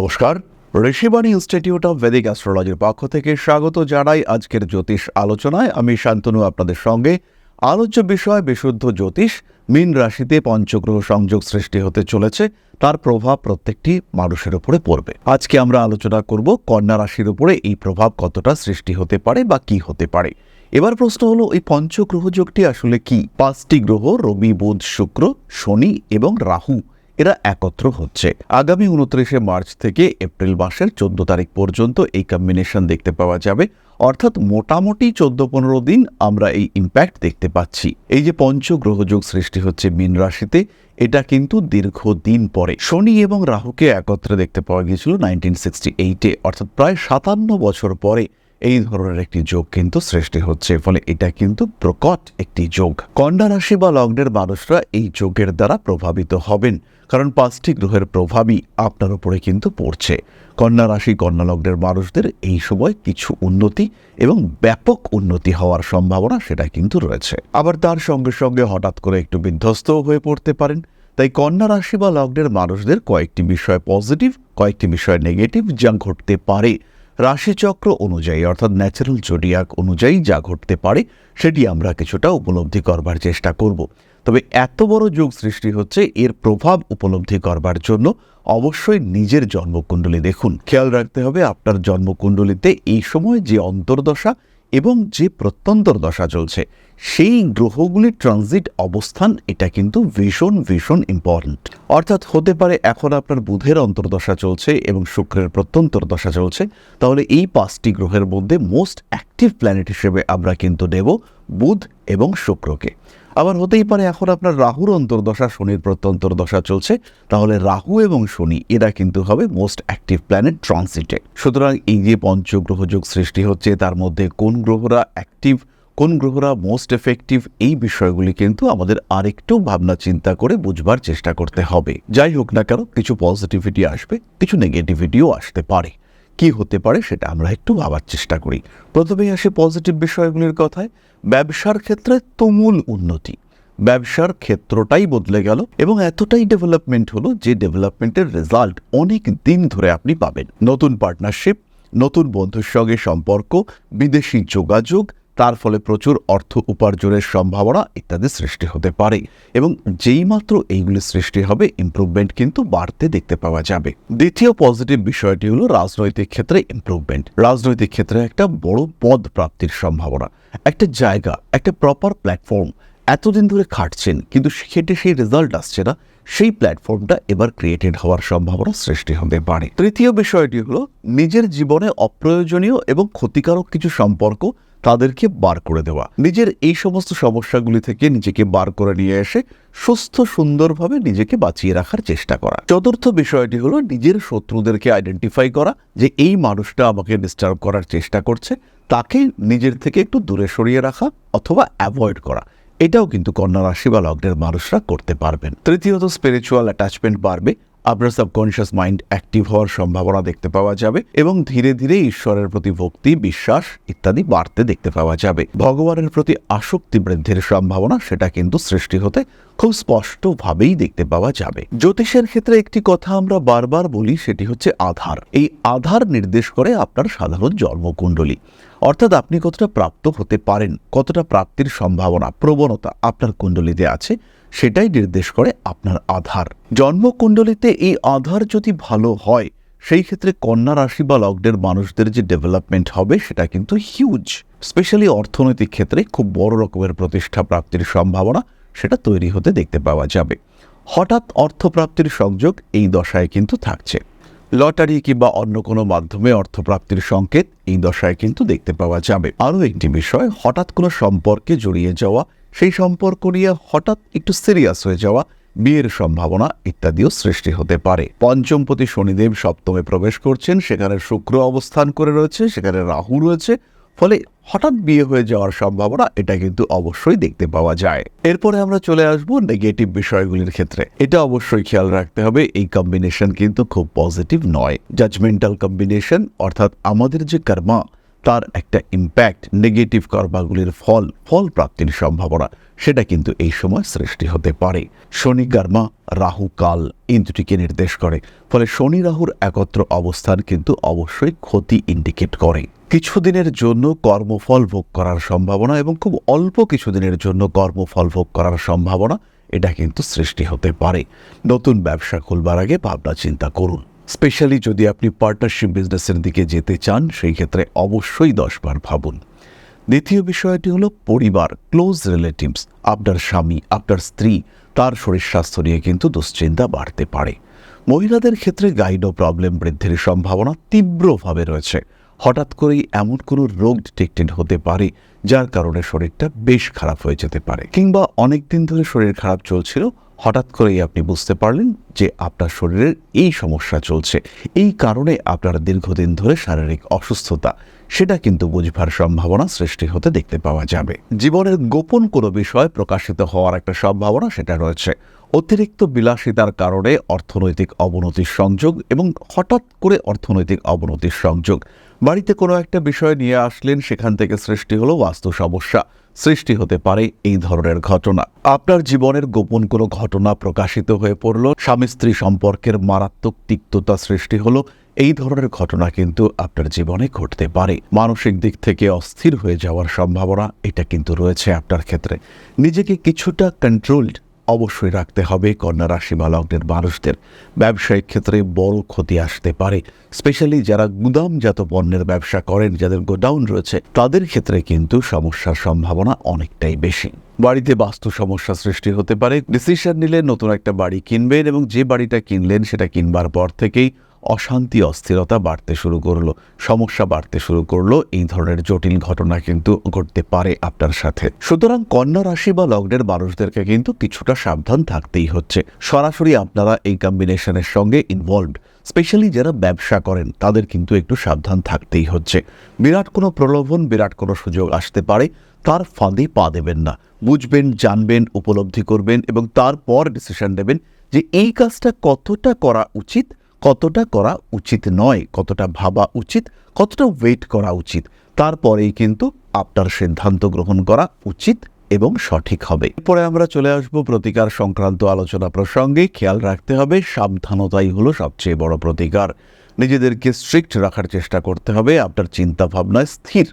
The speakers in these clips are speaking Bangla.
নমস্কার। ঋষিবাণী ইনস্টিটিউট অফ ভেদিক অ্যাস্ট্রোলজির পক্ষ থেকে স্বাগত জানাই আজকের জ্যোতিষ আলোচনায়। আমি শান্তনু আপনাদের সঙ্গে। আলোচ্য বিষয়, বিশুদ্ধ জ্যোতিষ, মীন রাশিতে পঞ্চগ্রহ সংযোগ সৃষ্টি হতে চলেছে। তার প্রভাব প্রত্যেকটি মানুষের উপরে পড়বে। আজকে আমরা আলোচনা করব কন্যা রাশির উপরে এই প্রভাব কতটা সৃষ্টি হতে পারে বা কি হতে পারে। এবার প্রশ্ন হলো, এই পঞ্চগ্রহ যোগটি আসলে কি? পাঁচটি গ্রহ, রবি, বুধ, শুক্র, শনি এবং রাহু। এরা একত্র হচ্ছে। আগামী উনত্রিশে মার্চ থেকে এপ্রিল মাসের চোদ্দ তারিখ পর্যন্ত এই কম্বিনেশন দেখতে পাওয়া যাবে। অর্থাৎ মোটামুটি চোদ্দ পনেরো দিন আমরা এই ইম্প্যাক্ট দেখতে পাচ্ছি। এই যে পঞ্চগ্রহযোগ সৃষ্টি হচ্ছে মীন রাশিতে, এটা কিন্তু দীর্ঘদিন পরে। শনি এবং রাহুকে একত্রে দেখতে পাওয়া গিয়েছিল নাইনটিন সিক্সটি এইটে অর্থাৎ প্রায় সাতান্ন বছর পরে। এই ধরনের একটি যোগ কিন্তু সৃষ্টি হচ্ছে, ফলে এটা কিন্তু প্রকট একটি যোগ। কন্যা রাশি বা লগ্নের মানুষরা এই যোগের দ্বারা প্রভাবিত হবেন, কারণ পাঁচটি গ্রহের প্রভাবই আপনার উপরে কিন্তু পড়ছে। কন্যা রাশি, কন্যা লগ্নের মানুষদের এই সময় কিছু উন্নতি এবং ব্যাপক উন্নতি হওয়ার সম্ভাবনা সেটা কিন্তু রয়েছে। আবার তার সঙ্গে সঙ্গে হঠাৎ করে একটু বিধ্বস্তও হয়ে পড়তে পারেন। তাই কন্যা রাশি বা লগ্নের মানুষদের কয়েকটি বিষয় পজিটিভ, কয়েকটি বিষয় নেগেটিভ যা ঘটতে পারে। রাশিচক্র অনুযায়ী, অর্থাৎ ন্যাচারাল জোডিয়াক অনুযায়ী যা ঘটতে পারে, সেটি আমরা কিছুটা উপলব্ধি করবার চেষ্টা করব। তবে এত বড় যোগ সৃষ্টি হচ্ছে, এর প্রভাব উপলব্ধি করবার জন্য অবশ্যই নিজের জন্মকুণ্ডলী দেখুন। খেয়াল রাখতে হবে, আপনার জন্মকুণ্ডলীতে এই সময় যে অন্তর্দশা এবং যে প্রত্যন্তর দশা চলছে, সেই গ্রহগুলির ট্রানজিট অবস্থান, এটা কিন্তু ভীষণ ভীষণ ইম্পর্ট্যান্ট অর্থাৎ হতে পারে এখন আপনার বুধের অন্তর্দশা চলছে এবং শুক্রের প্রত্যন্তর দশা চলছে, তাহলে এই পাঁচটি গ্রহের মধ্যে মোস্ট অ্যাক্টিভ প্ল্যানেট হিসেবে আমরা কিন্তু নেব বুধ এবং শুক্রকে। আবার হতেই পারে এখন আপনার রাহুর অন্তর্দশা, শনির প্রত্যন্তর দশা চলছে। তাহলে রাহু এবং শনি, এরা কিন্তু হবে মোস্ট অ্যাক্টিভ প্ল্যানেট ট্রানসিটে সুতরাং এই যে পঞ্চগ্রহ যোগ সৃষ্টি হচ্ছে, তার মধ্যে কোন গ্রহরা অ্যাক্টিভ কোন গ্রহরা মোস্ট এফেক্টিভ এই বিষয়গুলি কিন্তু আমাদের আরেকটু ভাবনা চিন্তা করে বুঝবার চেষ্টা করতে হবে। যাই হোক না কেন, কিছু পজিটিভিটি আসবে, কিছু নেগেটিভিটিও আসতে পারে। কি হতে পারে সেটা আমরা একটু ভাবার চেষ্টা করি। প্রথমেই আসে পজিটিভ বিষয়গুলির কথায়। ব্যবসার ক্ষেত্রে তুমুল উন্নতি। ব্যবসার ক্ষেত্রটাই বদলে গেল এবং এতটাই ডেভেলপমেন্ট হলো যে ডেভেলপমেন্টের রেজাল্ট অনেক দিন ধরে আপনি পাবেন। নতুন পার্টনারশিপ নতুন বন্ধুর সঙ্গে সম্পর্ক, বিদেশি যোগাযোগ তার ফলে প্রচুর অর্থ উপার্জনের সম্ভাবনা ইত্যাদি সৃষ্টি হতে পারে। এবং যেই মাত্র এইগুলি সৃষ্টি হবে ইমপ্রুভমেন্ট কিন্তু বাড়তে দেখতে পাওয়া যাবে। দ্বিতীয় পজিটিভ বিষয়টি হলো রাজনৈতিক ক্ষেত্রে ইমপ্রুভমেন্ট রাজনৈতিক ক্ষেত্রে একটা বড় পদ প্রাপ্তির সম্ভাবনা। একটা জায়গা, একটা প্রপার প্ল্যাটফর্ম এতদিন ধরে খাটছেন, কিন্তু সেটি সেই রেজাল্ট আসছে না। সেই প্ল্যাটফর্মটা এবার ক্রিয়েটেড হওয়ার সম্ভাবনা সৃষ্টি হতে পারে। তৃতীয় বিষয়টি হলো নিজের জীবনে অপ্রয়োজনীয় এবং ক্ষতিকারক কিছু সম্পর্ক তাদেরকে বার করে দেওয়া। নিজের এই সমস্ত সমস্যাগুলি থেকে নিজেকে বার করে নিয়ে এসে সুস্থ, সুন্দরভাবে নিজেকে বাঁচিয়ে রাখার চেষ্টা করা। চতুর্থ বিষয়টি হলো নিজের শত্রুদেরকে আইডেন্টিফাই করা যে এই মানুষটা আমাকে ডিস্টার্ব করার চেষ্টা করছে, তাকে নিজের থেকে একটু দূরে সরিয়ে রাখা অথবা অ্যাভয়েড করা। এটাও কিন্তু কন্যা রাশি বা লগ্নের মানুষরা করতে পারবেন। তৃতীয়ত স্পিরিচুয়াল অ্যাটাচমেন্ট বাড়বে। আপনার সাবকনশিয়াস মাইন্ড অ্যাক্টিভ হওয়ার সম্ভাবনা দেখতে পাওয়া যাবে এবং ধীরে ধীরে ঈশ্বরের প্রতি ভক্তি, বিশ্বাস ইত্যাদি বাড়তে দেখতে পাওয়া যাবে। ভগবানের প্রতি আসক্তি বৃদ্ধির সম্ভাবনা সেটা কিন্তু সৃষ্টি হতে খুব স্পষ্টভাবেই দেখতে পাওয়া যাবে। জ্যোতিষের ক্ষেত্রে একটি কথা আমরা বারবার বলি, সেটি হচ্ছে আধার। এই আধার নির্দেশ করে আপনার সাধারণ জন্মকুণ্ডলী। অর্থাৎ আপনি কতটা প্রাপ্ত হতে পারেন, কতটা প্রাপ্তির সম্ভাবনা, প্রবণতা আপনার কুণ্ডলিতে আছে, সেটাই নির্দেশ করে আপনার আধার। জন্মকুণ্ডলিতে এই আধার যদি ভালো হয়, সেই ক্ষেত্রে কন্যা রাশি বা লগ্নের মানুষদের যে ডেভেলপমেন্ট হবে, সেটা কিন্তু হিউজ স্পেশালি অর্থনৈতিক ক্ষেত্রে খুব বড় রকমের প্রতিষ্ঠা প্রাপ্তির সম্ভাবনা সেটা তৈরি হতে দেখতে পাওয়া যাবে। হঠাৎ অর্থপ্রাপ্তির সংযোগ এই দশায় কিন্তু থাকছে। লটারি কিংবা অন্য কোনো মাধ্যমে অর্থপ্রাপ্তির সংকেত এই দশায় কিন্তু দেখতে পাওয়া যাবে। আরও একটি বিষয়, হঠাৎ কোনো সম্পর্কে জড়িয়ে যাওয়া, সেই সম্পর্ক নিয়ে হঠাৎ একটু সিরিয়াস হয়ে যাওয়া, বিয়ের সম্ভাবনা ইত্যাদিও সৃষ্টি হতে পারে। পঞ্চমপতি শনিদেব সপ্তমে প্রবেশ করছেন, সেখানে শুক্র অবস্থান করে রয়েছে, সেখানে রাহু রয়েছে, ফলে হঠাৎ বিয়ে হয়ে যাওয়ার সম্ভাবনা, এটা কিন্তু অবশ্যই দেখতে পাওয়া যায়। এরপরে আমরা চলে আসব নেগেটিভ বিষয়গুলির ক্ষেত্রে। এটা অবশ্যই খেয়াল রাখতে হবে, এই কম্বিনেশন কিন্তু খুব পজিটিভ নয়। জাজমেন্টাল কম্বিনেশন অর্থাৎ আমাদের যে কর্মা তার একটা ইম্প্যাক্ট নেগেটিভ কর্মাগুলির ফল ফল প্রাপ্তির সম্ভাবনা, সেটা কিন্তু এই সময় সৃষ্টি হতে পারে। শনি কর্মা, রাহু কাল, এই দুটিকে নির্দেশ করে। ফলে শনি রাহুর একত্র অবস্থান কিন্তু অবশ্যই ক্ষতি ইন্ডিকেট করে। কিছুদিনের জন্য কর্মফল ভোগ করার সম্ভাবনা এবং খুব অল্প কিছুদিনের জন্য কর্মফল ভোগ করার সম্ভাবনা, এটা কিন্তু সৃষ্টি হতে পারে। নতুন ব্যবসা খুলবার আগে ভাবনা চিন্তা করুন। স্পেশালি যদি আপনি পার্টনারশিপ বিজনেসের দিকে যেতে চান, সেই ক্ষেত্রে অবশ্যই দশবার ভাবুন। দ্বিতীয় বিষয়টি হলো পরিবার ক্লোজ রিলেটিভস আপনার স্বামী, আপনার স্ত্রী, তার শরীর স্বাস্থ্য নিয়ে কিন্তু দুশ্চিন্তা বাড়তে পারে। মহিলাদের ক্ষেত্রে গাইড প্রবলেম বৃদ্ধির সম্ভাবনা তীব্রভাবে রয়েছে। হঠাৎ করেই এমন কোনো রোগ ডিটেক্টেড হতে পারে, যার কারণে শরীরটা বেশ খারাপ হয়ে যেতে পারে, কিংবা অনেক দিন ধরে শরীর খারাপ চলছিল হঠাৎ করেই আপনি বুঝতে পারলেন যে আপনার শরীরের এই সমস্যা চলছে। এই কারণে আপনার দীর্ঘদিন ধরে শারীরিক অসুস্থতা, সেটা কিন্তু বুঝবার সম্ভাবনা সৃষ্টি হতে দেখতে পাওয়া যাবে। জীবনের গোপন কোনো বিষয় প্রকাশিত হওয়ার একটা সম্ভাবনা সেটা রয়েছে। অতিরিক্ত বিলাসিতার কারণে অর্থনৈতিক অবনতির সংযোগ এবং হঠাৎ করে অর্থনৈতিক অবনতির সংযোগ। বাড়িতে কোনো একটা বিষয় নিয়ে আসলেন, সেখান থেকে সৃষ্টি হলো বাস্তু সমস্যা। সৃষ্টি হতে পারে এই ধরনের ঘটনা। আপনার জীবনের গোপন কোনো ঘটনা প্রকাশিত হয়ে পড়ল, স্বামী স্ত্রী সম্পর্কের মারাত্মক তিক্ততা সৃষ্টি হলো, এই ধরনের ঘটনা কিন্তু আপনার জীবনে ঘটতে পারে। মানসিক দিক থেকে অস্থির হয়ে যাওয়ার সম্ভাবনা, এটা কিন্তু রয়েছে আপনার ক্ষেত্রে। নিজেকে কিছুটা কন্ট্রোলড অবশ্যই রাখতে হবে কন্যা রাশি বা লগ্নের মানুষদের। ব্যবসায়িক ক্ষেত্রে বড় ক্ষতি আসতে পারে। স্পেশালি যারা গুদামজাত পণ্যের ব্যবসা করেন, যাদের গোডাউন রয়েছে, তাদের ক্ষেত্রে কিন্তু সমস্যার সম্ভাবনা অনেকটাই বেশি। বাড়িতে বাস্তু সমস্যা সৃষ্টি হতে পারে। ডিসিশন নিলে নতুন একটা বাড়ি কিনবেন এবং যে বাড়িটা কিনলেন, সেটা কিনবার পর থেকেই অশান্তি, অস্থিরতা বাড়তে শুরু করল, সমস্যা বাড়তে শুরু করল, এই ধরনের জটিল ঘটনা কিন্তু ঘটতে পারে আপনার সাথে। সুতরাং কন্যা রাশি বা লগ্নের মানুষদেরকে কিন্তু কিছুটা সাবধান থাকতেই হচ্ছে। সরাসরি আপনারা এই কম্বিনেশনের সঙ্গে ইনভলভড স্পেশালি যারা ব্যবসা করেন, তাদের কিন্তু একটু সাবধান থাকতেই হচ্ছে। বিরাট কোনো প্রলোভন, বিরাট কোনো সুযোগ আসতে পারে, তার ফাঁদে পা দেবেন না। বুঝবেন, জানবেন, উপলব্ধি করবেন এবং তারপর ডিসিশন দেবেন যে এই কাজটা কতটা করা উচিত কতটা করা উচিত নয়, কতটা ভাবা উচিত, কতটা ওয়েট করা উচিত, তারপরেই কিন্তু আপনার সিদ্ধান্ত গ্রহণ করা উচিত এবং সঠিক হবে। এরপরে আমরা চলে আসব প্রতিকার সংক্রান্ত আলোচনা প্রসঙ্গে। খেয়াল রাখতে হবে, সাবধানতাই হলো সবচেয়ে বড় প্রতিকার। নিজেদেরকে স্ট্রিক্ট রাখার চেষ্টা করতে হবে, আপনার চিন্তা ভাবনায় স্থির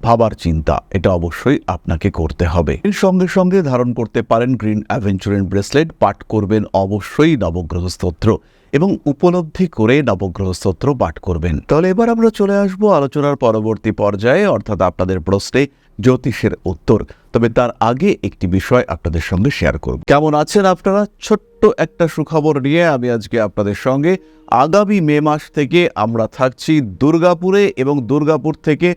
ভাবার চিন্তা, এটা অবশ্যই আপনাকে করতে হবে। এর সঙ্গে সঙ্গে ধারণ করতে পারেন গ্রিন অ্যাভেঞ্চুরিন ব্রেসলেট পাঠ করবেন অবশ্যই নবগ্রহ স্তোত্র এবং উপলব্ধি করে নবগ্রহ স্তোত্র পাঠ করবেন। তাহলে এবার আমরা চলে আসব আলোচনার পরবর্তী পর্যায়ে, অর্থাৎ আপনাদের প্রশ্নে জ্যোতিষের উত্তর। তবে তার আগে একটি বিষয় আপনাদের সঙ্গে শেয়ার করব। কেমন আছেন আপনারা? ছোট্ট একটা সুখবর নিয়ে আমি আজকে আপনাদের সঙ্গে। আগামী মে মাস থেকে আমরা থাকছি দুর্গাপুরে এবং দুর্গাপুর থেকে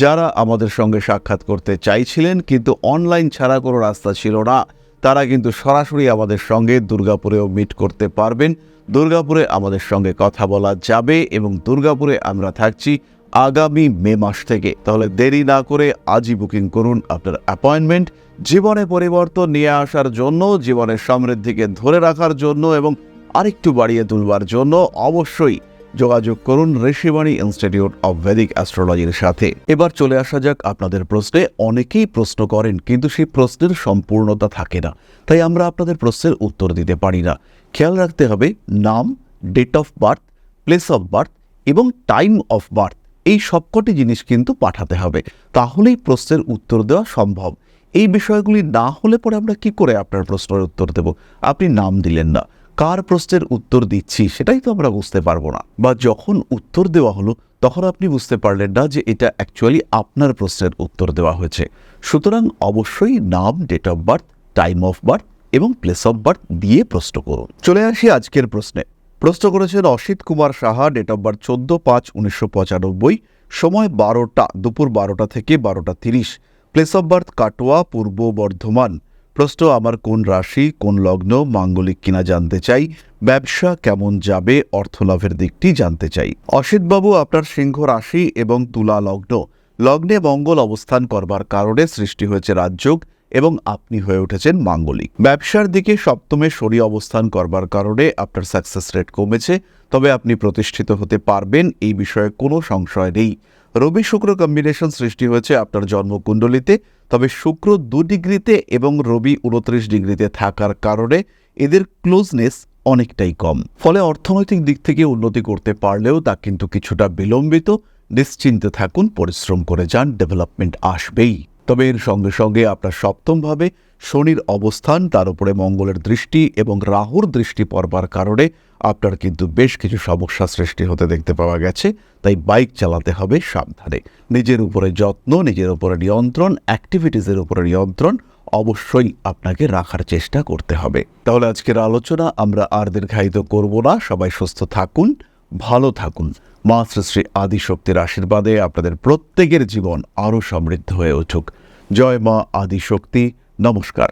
যারা আমাদের সঙ্গে সাক্ষাৎ করতে চাইছিলেন, কিন্তু অনলাইন ছাড়া কোনো রাস্তা ছিল না, তারা কিন্তু সরাসরি আমাদের সঙ্গে দুর্গাপুরেও মিট করতে পারবেন। দুর্গাপুরে আমাদের সঙ্গে কথা বলা যাবে এবং দুর্গাপুরে আমরা থাকছি আগামী মে মাস থেকে। তাহলে দেরি না করে আজই বুকিং করুন আপনার অ্যাপয়েন্টমেন্ট, জীবনে পরিবর্তন নিয়ে আসার জন্য, জীবনের সমৃদ্ধিকে ধরে রাখার জন্য এবং আরেকটু বাড়িয়ে তুলবার জন্য অবশ্যই যোগাযোগ করুন ঋষিবাণী ইনস্টিটিউট অব ভেদিক অ্যাস্ট্রোলজির সাথে। এবার চলে আসা যাক আপনাদের প্রশ্নে, অনেকেই প্রশ্ন করেন, কিন্তু সেই প্রশ্নের সম্পূর্ণতা থাকে না। তাই আমরা আপনাদের প্রশ্নের উত্তর দিতে পারি না। খেয়াল রাখতে হবে, নাম date of birth place of birth এবং টাইম অফ বার্থ এই সবকটি জিনিস কিন্তু পাঠাতে হবে। তাহলেই প্রশ্নের উত্তর দেওয়া সম্ভব। এই বিষয়গুলি না হলে পরে আমরা কি করে আপনার প্রশ্নের উত্তর দেব? আপনি নাম দিলেন না। কার প্রশ্নের উত্তর দিচ্ছি সেটাই তো আমরা বুঝতে পারব না। বা যখন উত্তর দেওয়া হলো, তখন আপনি বুঝতে পারলেন না যে এটা অ্যাকচুয়ালি আপনার প্রশ্নের উত্তর দেওয়া হয়েছে। সুতরাং অবশ্যই নাম date of birth time of birth এবং প্লেস অফ বার্থ দিয়ে প্রশ্ন করুন। চলে আসি আজকের প্রশ্নে। প্রশ্ন করেছেন Asit Kumar Saha date of birth চোদ্দ পাঁচ উনিশশো পঁচানব্বই, সময় বারোটা, দুপুর বারোটা থেকে বারোটা তিরিশ। প্লেস অফ বার্থ কাটোয়া, পূর্ব বর্ধমান। প্রশ্ন, আমার কোন রাশি, কোন লগ্ন মাঙ্গলিক কিনা জানতে চাই। ব্যবসা কেমন যাবে, অর্থলাভের দিকটি জানতে চাই। অসিতবাবু, আপনার সিংহ রাশি এবং তুলা লগ্ন। লগ্নে মঙ্গল অবস্থান করবার কারণে সৃষ্টি হয়েছে রাজযোগ এবং আপনি হয়ে উঠেছেন মাঙ্গলিক। ব্যবসার দিকে সপ্তমে শনি অবস্থান করবার কারণে আপনার সাকসেস রেট কমেছে। তবে আপনি প্রতিষ্ঠিত হতে পারবেন, এই বিষয়ে কোনো সংশয় নেই। রবি শুক্র কম্বিনেশন সৃষ্টি হয়েছে আপনার জন্মকুণ্ডলিতে, তবে শুক্র দু ডিগ্রিতে এবং রবি উনত্রিশ ডিগ্রিতে থাকার কারণে এদের ক্লোজনেস অনেকটাই কম। ফলে অর্থনৈতিক দিক থেকে উন্নতি করতে পারলেও তা কিন্তু কিছুটা বিলম্বিত। নিশ্চিন্তে থাকুন, পরিশ্রম করে যান ডেভেলপমেন্ট আসবেই। তবে এর সঙ্গে সঙ্গে আপনার সপ্তমভাবে শনির অবস্থান, তার উপরে মঙ্গলের দৃষ্টি এবং রাহুর দৃষ্টি পড়বার কারণে আপনার কিন্তু বেশ কিছু সমস্যা সৃষ্টি হতে দেখতে পাওয়া গেছে। তাই বাইক চালাতে হবে সাবধানে। নিজের উপরে যত্ন, নিজের উপরে নিয়ন্ত্রণ অ্যাক্টিভিটিসের উপরে নিয়ন্ত্রণ অবশ্যই আপনাকে রাখার চেষ্টা করতে হবে। তাহলে আজকের আলোচনা আমরা আর দীর্ঘায়িত করব না। সবাই সুস্থ থাকুন, ভালো থাকুন। মা শ্রী আদিশক্তির আশীর্বাদে আপনাদের প্রত্যেকের জীবন আরও সমৃদ্ধ হয়ে উঠুক। জয় মা আদিশক্তি। নমস্কার।